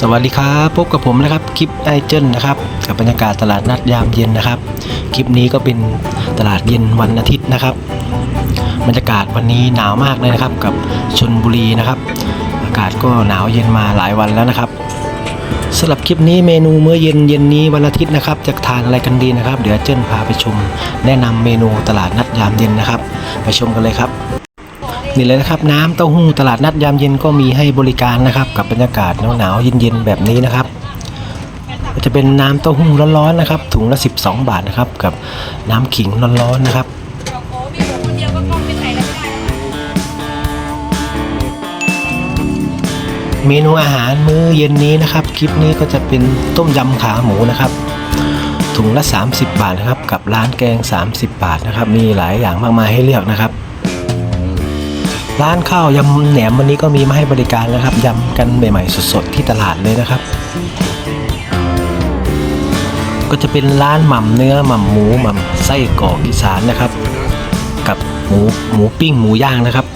สวัสดีครับพบกับผมนะครับคลิปไอเจนนะครับกับบรรยากาศตลาดนัดยามเย็นนะครับ คลิปนี้ก็เป็นตลาดเย็นวันอาทิตย์นะครับ บรรยากาศวันนี้หนาวมากเลยนะครับ กับชนบุรีนะครับ อากาศก็หนาวเย็นมาหลายวันแล้วนะครับสำหรับคลิปนี้เมนูมื้อเย็นเย็นนี้วันอาทิตย์นะครับจะทานอะไรกันดีนะครับ เดี๋ยวเจิ้นพาไปชม แนะนำเมนูตลาดนัดยามเย็นนะครับ ไปชมกันเลยครับ นี่เลยนะครับน้ำเต้าหู้ตลาดนัดยามเย็นก็มีให้บริการนะครับ กับบรรยากาศหนาวๆเย็นๆแบบนี้นะครับจะเป็นน้ำเต้าหู้ร้อนๆนะครับ ถุงละ 12 บาทนะครับ กับน้ำขิงร้อนๆนะครับเดียวก็กล้องไม่ใส่แล้วไม่ได้เมนูอาหารมื้อเย็นนี้นะครับ คลิปนี้ก็จะเป็นต้มยำขาหมูนะครับ ถุงละ 30 บาทนะครับ กับร้านแกง 30 บาทนะครับ มีหลายอย่างมากมายให้เลือกนะครับ ร้านข้าวยำแหนมวันนี้ก็มีมาให้บริการนะครับยำกันใหม่ๆสดๆที่ตลาดเลยนะครับ ก็จะเป็นร้านหม่ำเนื้อหม่ำหมูหม่ำไส้กรอกอีสานนะครับ กับหมูหมูปิ้งหมูย่างนะครับ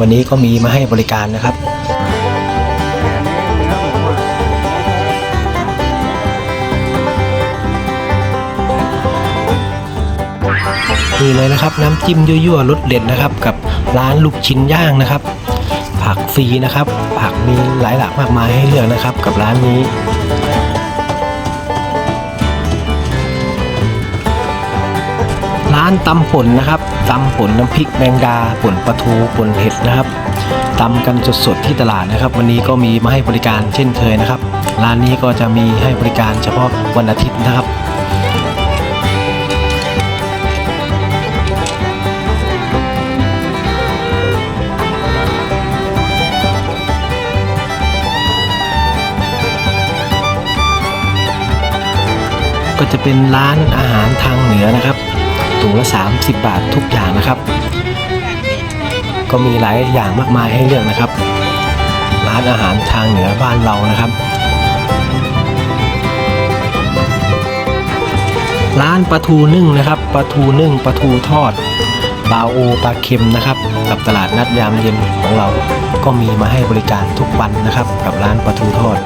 วันนี้ก็มีมาให้บริการนะครับ นี่เลยนะครับ น้ำจิ้มยั่วๆรสเด็ดนะครับ กับร้านลูกชิ้นย่างนะครับ ผักฟรีนะครับ ผักมีหลายหลากมากมายให้เลือกนะครับ กับร้านนี้ร้านตำป่นนะครับตำป่นน้ำพริกแมงดาป่นปลาทูป่นเห็ดนะครับตำกันสดๆที่ตลาดนะครับ วันนี้ก็มีมาให้บริการเช่นเคยนะครับ ร้านนี้ก็จะมีให้บริการเฉพาะวันอาทิตย์นะครับ ก็จะเป็นร้านอาหารทางเหนือนะครับถุงละ 30 บาททุกอย่างนะครับ ก็มีหลายอย่างมากมายให้เลือกนะครับ ร้านอาหารทางเหนือบ้านเรานะครับ ร้านปลาทูนึ่งนะครับปลาทูนึ่งปลาทูทอดปลาโอปลาเค็มนะครับ กับตลาดนัดยามเย็นของเรา ก็มีมาให้บริการทุกวันนะครับ กับร้านปลาทูทอด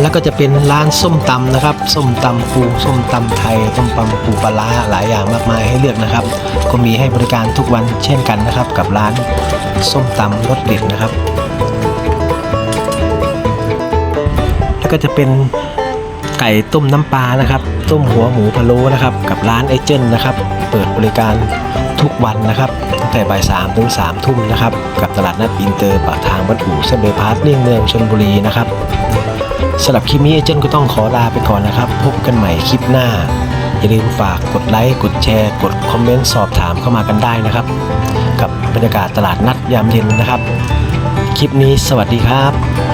แล้วก็จะเป็นร้านส้มตำนะครับ ส้มตำปูส้มตำไทยส้มตำปูปลาหลายอย่างมากมายให้เลือกนะครับ ก็มีให้บริการทุกวันเช่นกันนะครับ กับร้านส้มตำรสเด็ดนะครับ แล้วก็จะเป็นไก่ต้มน้ำปลานะครับ ต้มหัวหมูพะโล้นะครับ กับร้านไอเจนนะครับ เปิดบริการทุกวันนะครับตั้งแต่บ่ายสามถึงสามทุ่มนะครับ กับตลาดนัดอินเตอร์ปากทางวัดอู่เส้นเบพาร์ทเลี่ยงเมืองชนบุรีนะครับ สำหรับคลิปนี้เอเจนต์ก็ต้องขอลาไปก่อนนะครับ พบกันใหม่คลิปหน้า อย่าลืมฝากกดไลค์กดแชร์ กดคอมเมนต์สอบถามเข้ามากันได้นะครับ กับบรรยากาศตลาดนัดยามเย็นนะครับ คลิปนี้สวัสดีครับ